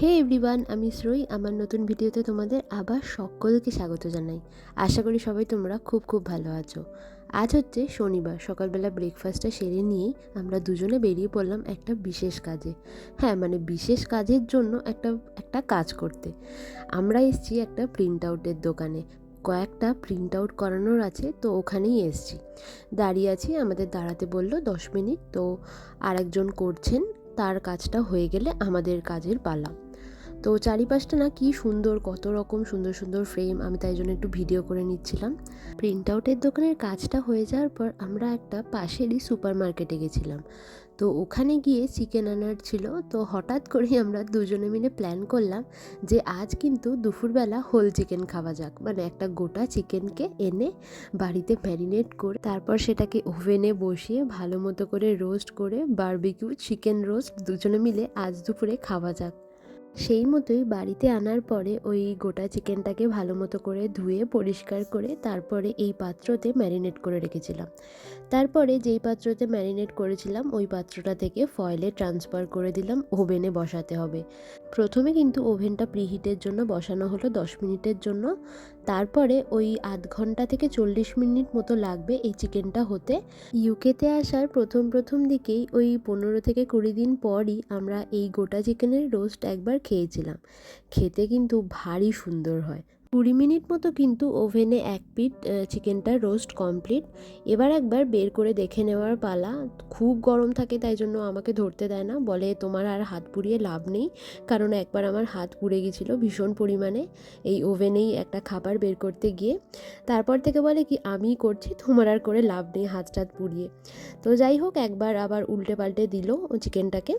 হে everyone আমি শ্রই আমার নতুন ভিডিওতে তোমাদের আবার সকলকে স্বাগত জানাই। আশা করি সবাই তোমরা খুব খুব ভালো আছো। আজ হচ্ছে শনিবার, সকালবেলা ব্রেকফাস্টটা সেরে নিয়েই আমরা দুজনে বেরিয়ে পড়লাম একটা বিশেষ কাজে। হ্যাঁ মানে বিশেষ কাজের জন্য একটা একটা কাজ করতে। আমরা এসছি একটা প্রিন্ট আউটের দোকানে। কয়েকটা প্রিন্ট আউট করানোর আছে, তো ওখানেই এসছি। দাঁড়িয়ে আছি, আমাদের দাঁড়াতে বলল দশ মিনিট, তো আরেকজন করছেন, তার কাজটা হয়ে গেলে আমাদের কাজের পালা। তো চারিপাশটা না কি সুন্দর, কত রকম সুন্দর সুন্দর ফ্রেম আমি তাই জন্য একটু ভিডিও করে নিচ্ছিলাম। প্রিন্ট আউটের দোকানের কাজটা হয়ে যাওয়ার পর আমরা একটা পাশেরই সুপার মার্কেটে গেছিলাম। তো ওখানে গিয়ে চিকেন আনার ছিল, তো হঠাৎ করেই আমরা দুজনে মিলে প্ল্যান করলাম যে আজ কিন্তু দুপুরবেলা হোল চিকেন খাওয়া যাক। মানে একটা গোটা চিকেনকে এনে বাড়িতে ম্যারিনেট করে, তারপর সেটাকে ওভেনে বসিয়ে ভালো মতো করে রোস্ট করে বারবিকিউ চিকেন রোস্ট দুজনে মিলে আজ দুপুরে খাওয়া যাক। সেই মতোই বাড়িতে আনার পরে ওই গোটা চিকেনটাকে ভালো মতো করে ধুয়ে পরিষ্কার করে তারপরে এই পাত্রতে ম্যারিনেট করে রেখেছিলাম। তারপরে যেই পাত্রতে ম্যারিনেট করেছিলাম, ওই পাত্রটা থেকে ফয়েলে ট্রান্সফার করে দিলাম, ওভেনে বসাতে হবে। প্রথমে কিন্তু ওভেনটা প্রিহিটের জন্য বসানো হলো দশ মিনিটের জন্য। তারপরে ওই আধ ঘণ্টা থেকে চল্লিশ মিনিট মতো লাগবে এই চিকেনটা হতে। ইউকেতে আসার প্রথম প্রথম দিকেই ওই পনেরো থেকে কুড়ি দিন পরই আমরা এই গোটা চিকেনের রোস্ট একবার খেয়েছিলাম। খেতে কিন্তু ভারী সুন্দর হয়। কুড়ি মিনিট মতো কিন্তু ওভেনে এক পিট চিকেনটা রোস্ট কমপ্লিট। এবার একবার বের করে দেখে নেওয়ার পালা। খুব গরম থাকে, তাই জন্য আমাকে ধরতে দেয় না। বলে, তোমার আর হাত পুড়িয়ে লাভ নেই। কারণ একবার আমার হাত পুড়ে গেছিল ভীষণ পরিমাণে এই ওভেনেই একটা খাবার বের করতে গিয়ে। তারপর থেকে বলে কি আমি করছি, তোমার আর করে লাভ নেই হাত টাত পুড়িয়ে। তো যাই হোক, একবার আবার উল্টে পাল্টে দিল চিকেনটাকে।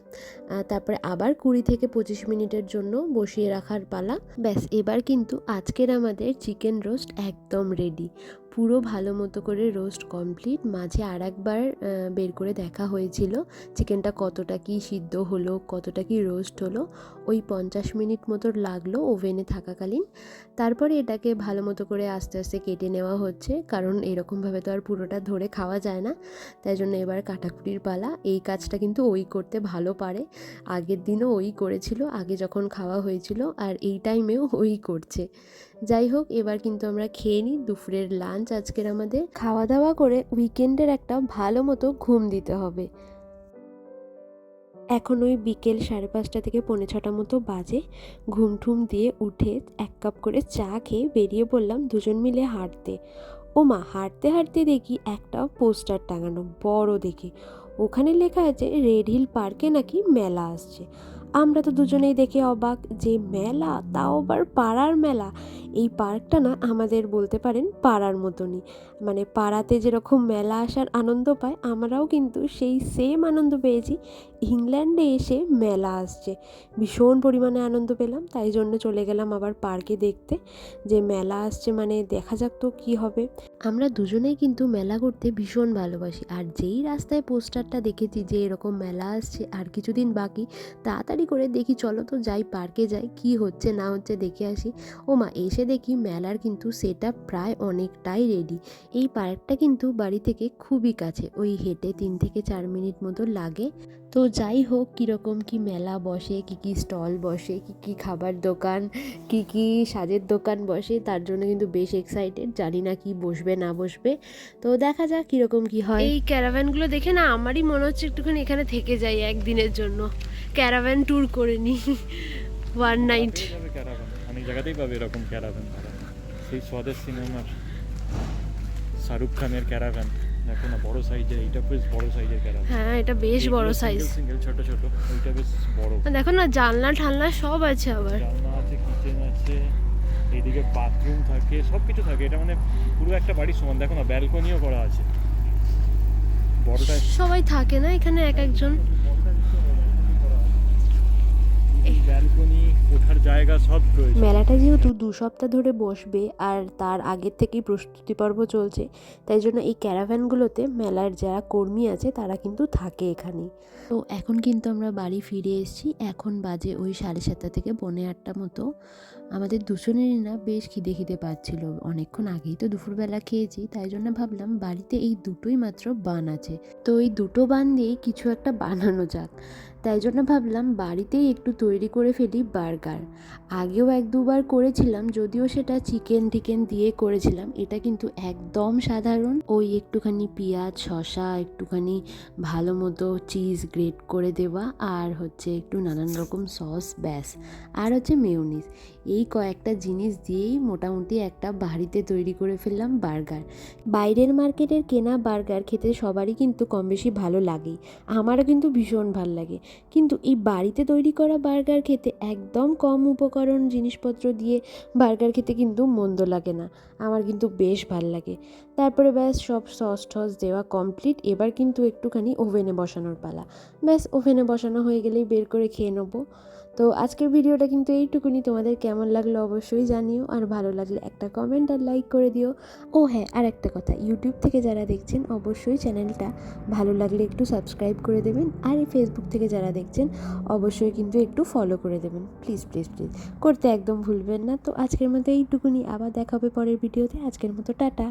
তারপরে আবার কুড়ি থেকে পঁচিশ মিনিটের জন্য বসিয়ে রাখার পালা। ব্যাস, এবার কিন্তু আজকের আমাদের চিকেন রোস্ট একদম রেডি পুরো ভালো মতো করে রোস্ট কমপ্লিট। মাঝে আর একবার বের করে দেখা হয়েছিল চিকেনটা কতটা কি সিদ্ধ হলো, কতটা কি রোস্ট হলো। ওই পঞ্চাশ মিনিট মতো লাগল ওভেনে থাকাকালীন। তারপরে এটাকে ভালো মতো করে আস্তে আস্তে কেটে নেওয়া হচ্ছে, কারণ এরকমভাবে তো আর পুরোটা ধরে খাওয়া যায় না। তাই জন্য এবার কাটাকুটির পালা। এই কাজটা কিন্তু ওই করতে ভালো পারে। আগের দিনও ওই করেছিল, আগে যখন খাওয়া হয়েছিল, আর এই টাইমেও ওই করছে। যাই হোক, এবার কিন্তু আমরা খেয়ে নিই দুপুরের লাঞ্চ। আজকের আমাদের খাওয়া দাওয়া করে উইকেন্ডের একটা ভালো মতো ঘুম দিতে হবে। এখন ওই বিকেল সাড়ে পাঁচটা থেকে পৌনে ছটা মতো বাজে। ঘুম ঠুম দিয়ে উঠে এক কাপ করে চা খেয়ে বেরিয়ে পড়লাম দুজন মিলে হাঁটতে। ও মা, হাঁটতে হাঁটতে দেখি একটা পোস্টার টাঙানো, বড় দেখে। ওখানে লেখা আছে, রেড হিল পার্কে নাকি মেলা আসছে? আমরা তো দুজনেই দেখে অবাক যে, মেলা? তাও আবার পাড়ার মেলা? এই পার্কটা না আমাদের বলতে পারেন পাড়ার মতনই। মানে পাড়াতে যেরকম মেলা আসার আনন্দ পায়, আমরাও কিন্তু সেই সেম আনন্দ পেয়েছি। ইংল্যান্ডে এসে মেলা আসছে। ভীষণ পরিমাণে আনন্দ পেলাম, তাই জন্য চলে গেলাম আবার পার্কে দেখতে। যে মেলা আসছে মানে দেখা যাক তো কী হবে। আমরা দুজনেই কিন্তু মেলা করতে ভীষণ ভালোবাসি। আর যেই রাস্তায় পোস্টারটা দেখেছি যে এরকম মেলা আসছে আর কিছুদিন বাকি, তাড়াতাড়ি করে দেখি, চলো তো যাই, পার্কে যাই, কি হচ্ছে না হচ্ছে দেখে আসি। ও মা এসে দেখি মেলার কিন্তু সেটা প্রায় অনেকটাই রেডি এই পার্কটা কিন্তু বাড়ি থেকে খুবই কাছে ওই হেঁটে তিন থেকে চার মিনিট মতো লাগে। তো যাই হোক কীরকম কি মেলা বসে কি কি স্টল বসে কি কি খাবার দোকান কি কি সাজের দোকান বসে তার জন্য কিন্তু বেশ এক্সাইটেড জানি না কি বসবে না বসবে। তো দেখা যাক কীরকম কি হয়। এই ক্যারাভ্যানগুলো দেখে না আমারই মনে হচ্ছে একটুখানি এখানে থেকে যাই একদিনের জন্য। ক্যারাভ্যান ট্যুর করে নিই। ওয়ান নাইট অনেক জায়গাতেই পাবে এরকম ক্যারাভান সেই স্বদেশ সিনেমার শাহরুখ খানের ক্যারাভান দেখো না বড় সাইজের এইটা বেশ বড় সাইজের ক্যারাভান হ্যাঁ এটা বেশ বড় সাইজ সিঙ্গেল ছোট ছোট ওইটা বেশ বড়। দেখো না জানলা ঠালনা সব আছে আবার। জানলা আছে কিচেন আছে এইদিকে বাথরুম থাকে সব কিছু থাকে। এটা মানে পুরো একটা বাড়ির সমান। দেখো না ব্যালকনিও করা আছে। বড়টা সবাই থাকে না এখানে এক একজন। ব্যালকনি, ওঠার জায়গা সব রয়েছে। মেলাটা যেহেতু দু সপ্তাহ ধরে বসবে আর তার আগের থেকেই প্রস্তুতি পর্ব চলছে, তাই জন্য এই ক্যারাভ্যানগুলোতে মেলার যারা কর্মী আছে তারা কিন্তু থাকে এখানে। তো এখন কিন্তু আমরা বাড়ি ফিরে এসেছি, এখন বাজে ওই সাড়ে সাতটা থেকে পৌনে আটটা মতো। আমাদের দুজনেরই না বেশ খিদে খিদে পাচ্ছিল, অনেকক্ষণ আগেই তো দুপুরবেলা খেয়েছি, তাই জন্য ভাবলাম বাড়িতে এই দুটোই মাত্র বান আছে। তো এই দুটো বান দিয়েই কিছু একটা বানানো যাক, তাই জন্য ভাবলাম বাড়িতেই একটু তৈরি করে ফেলি বার্গার। আগেও এক দুবার করেছিলাম, যদিও সেটা চিকেন টিকেন দিয়ে করেছিলাম। এটা কিন্তু একদম সাধারণ। ওই একটুখানি পেঁয়াজ, শসা, একটুখানি ভালো মতো চিজ গ্রেট করে দেওয়া, আর হচ্ছে একটু নানান রকম সস ব্যাস। আর হচ্ছে মেয়োনিজ এই কয়েকটা জিনিস দিয়েই মোটামুটি একটা বাড়িতে তৈরি করে ফেললাম বার্গার। বাইরের মার্কেটের কেনা বার্গার খেতে সবারই কিন্তু কম বেশি ভালো লাগেই আমারও কিন্তু ভীষণ ভালো লাগে। কিন্তু এই বাড়িতে তৈরি করা বার্গার খেতে একদম কম উপকরণ জিনিসপত্র দিয়ে বার্গার খেতে কিন্তু মন্দ লাগে না। আমার কিন্তু বেশ ভালো লাগে। তারপরে ব্যাস সব সস টস দেওয়া কমপ্লিট এবার কিন্তু একটুখানি ওভেনে বসানোর পালা। ব্যাস ওভেনে বসানো হয়ে গেলেই বের করে খেয়ে নেব। তো আজকের ভিডিওটা কিন্তু এইটুকুনি। তোমাদের কেমন লাগল অবশ্যই জানিও। আর ভালো লাগলে একটা কমেন্ট আর লাইক করে দিও। ও হ্যাঁ আর একটা কথা ইউটিউব থেকে যারা দেখছেন, অবশ্যই চ্যানেলটা ভালো লাগলে একটু সাবস্ক্রাইব করে দেবেন। আর এই ফেসবুক থেকে যারা দেখছেন, অবশ্যই কিন্তু একটু ফলো করে দেবেন। প্লিজ প্লিজ প্লিজ করতে একদম ভুলবেন না। তো আজকের মতো এইটুকুনি। আবার দেখা হবে পরের ভিডিওতে। আজকের মতো টাটা।